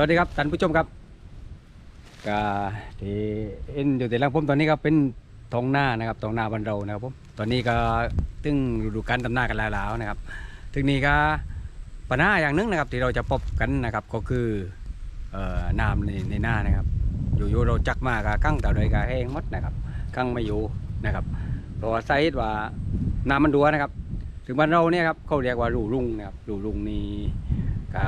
วัสดีครับท่านผู้ชมครับก็ที่เห็นอยู่แต่หลังผมตอนนี้ก็เป็นท้องหน้านะครับท้องหน้าบ้านเรานะครับผมตอนนี้ก็ตึงฤดูการทำหน้ากันแล้วนะครับถึงนี้ก็ปัญหาอย่างนึงนะครับ ที่เราจะพบกันนะครับก็คือเอ่อน้ำในในหน้านะครับ อยู่ๆเราจักมากก็กั้งแต่าใดก็แห้งมดนะครับกั้งไม่อยู่นะครับเพราะว่าไซส์ว่าน้ำมันดัวนะครับ ถึงบ้านเราเนี่ยครับเขาเรียกว่ารูรุ่งนะครับรูรุ่งนี่ก็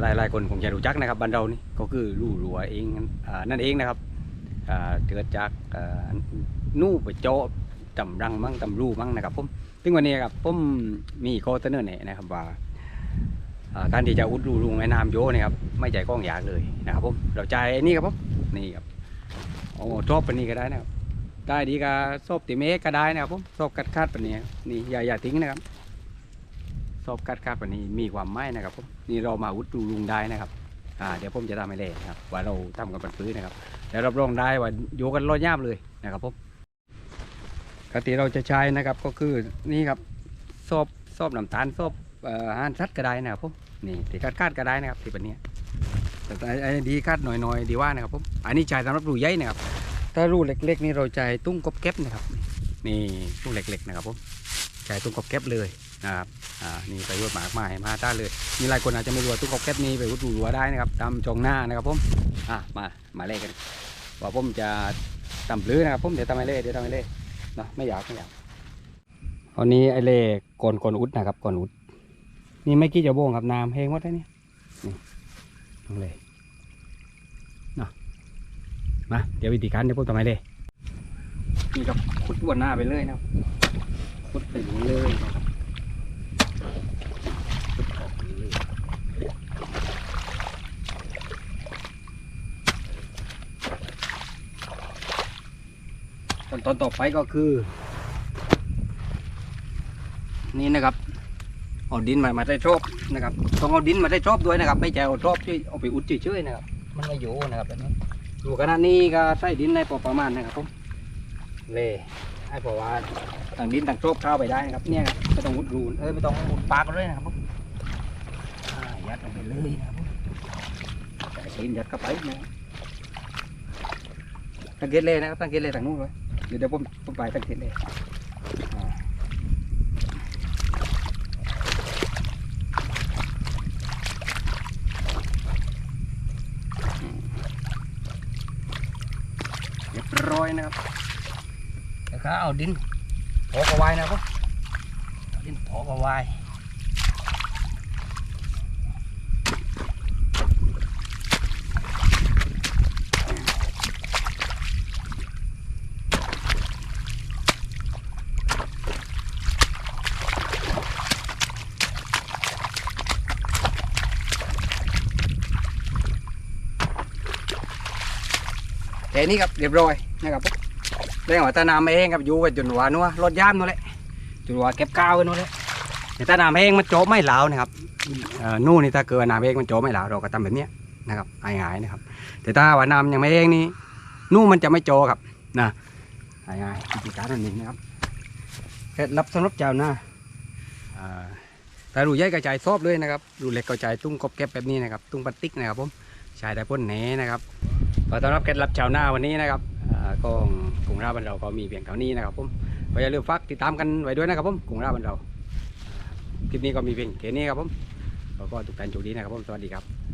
หลายหลายๆคนคงจะรู้จักนะครับบ้านเรานี่ก็คือรูรัวเองอนั่นเองนะครับเกิดจากนู่ไปโจะตำรังมั่งตำรูมั่งนะครับผมซึ่งวันนี้ครับผมมีข้อเนอแนะนะครับว่าการที่จะอุดรูรุงไอ้น้ำโยเนี่ยครับไม่ใจกล้องอยากเลยนะครับผมเราใจนี่ครับผมนี่ครับโอ้ชอบปนี้ก็ได้นะครับได้ดีก็ซอบติเมก็ได้นะครับผมซอบกัดคาดปนี้นี่อย่าอย่าทิ้งนะครับ ซอบกัดคาดปานนี้มีความไหมนะครับผมนี่เรามาอุดูลุงได้นะครับอ่าเดี๋ยวผมจะทำให้เล่นะครับ ว่าเราทำกันเป็นพื้นนะครับแล้วรับรองได้ว่าโยกันรอดย่ามเลยนะครับผมกติเราจะใช้นะครับก็คือนี่ครับซอบซอบน้ำตาลซอบอ่าหารสัตว์ก็ได้นะครับผมนี่ที่คาดคาดก็ได้นะครับที่ปานนี้แต่ไอ้ดีคาดหน่อยๆดีว่านะครับผมอันนี้ใช้สำหรับรูใหญ่นะครับถ้ารูเล็กๆนี่เราใช้ตุ้งกบเก็บนะครับ นี่ตุ้งเล็กๆนะครับผมใช้ตุ้งกบเก็บเลย นะครับอ่านี่ประโยชน์มากมายมาต้าเลย มีหลายคนอาจจะไม่รู้ว่าตุ้งกบเก็บนี้ไปวัดดูรัวได้นะครับตามจองหน้านะครับผมอะมามาเล่กันว่าผมจะตำปลื้อนะครับผมเดี๋ยวทำไอเล่เดี๋ยวทำไอเล่เนาะไม่อยากไม่อยากอันนี้ไอเล่ก่อนก่อนอุดนะครับก่อนอุด นี่ไม่กี่จะโบงครับน้ำแห้งหมดแล้วเนี่ยนี่ลงเลยเนาะมาเดี๋ยววิธีการเดี๋ยวผมทำให้เลยนี่ก็ขุดบนหน้าไปเลยนะครับขุดไปเลยนะครับขุดออกไปเลย ขั้นตอนต่อไปก็คือ นี่นะครับเอาดินมามาได้ชอบนะครับต้องเอาดินมาได้ชอบด้วยนะครับ ไม่ใช่เอาชอบที่เอาไปอุดเฉยๆนะครับ มันไม่อยู่นะครับแบบนี้ดูขนาดนี้ก็ใส่ดินในพอประมาณนะครับผมเล่ให้พอว่าต่างดินต่างโชบเข้าไปได้นะครับ เนี่ยครับไม่ต้องอุดรูนเอ้ยไม่ต้องอุดปากเลยนะครับผมยัดลงไปเลยนะครับผมใส่ดินยัดเข้าไปนะตั้งเกตเลยนะครับตั้งเกตเลยทางนู้นเลย เดี๋ยวผมผมไปตั้งเกตเลยเรียบร้อยนะครับแล้วก็เอาดินพอกระวายนะครับดินพอกระวาย แต่นี่ครับเรียบร้อยนะครับผมเรื่องว่าตาน้ำเองครับอยู่กันจนว่านัวรถย่ามนู่นแหละจุนว่าเก็บกาวกันนู่นแหละแต่ตาน้ำเองมันโจมไม่เหลานะครับนู่นนี่ถ้าเกิดว่าน้ำเองมันโจมไม่เหลาเราก็ทำแบบนี้นะครับหายๆนะครับ แต่ถ้าว่าน้ำยังไม่เองนี่นู่นมันจะไม่โจครับนะหายๆวิธีการนั่นเองนะครับเคล็ดลับสำหรับเจ้าหน้าแต่รูใหญ่กระจายซอบเลยนะครับรูเล็กกระจายตุ้งกบแก็บแบบนี้นะครับ ตุ้งพลาสติกนะครับผมใช้ได้พ่นแหนนะครับ ขอต้อนรับเคล็ดลับชาวนาวันนี้นะครับกองกรุงราบันเราก็มีเพียงเท่านี้นะครับผมก็อย่าลืมฝากติดตามกันไว้ด้วยนะครับผมกรุงราบันเราคลิปนี้ก็มีเพียงแค่นี้ครับผมขอก็ทุกท่านโชคดีนะครับผมสวัสดีครับ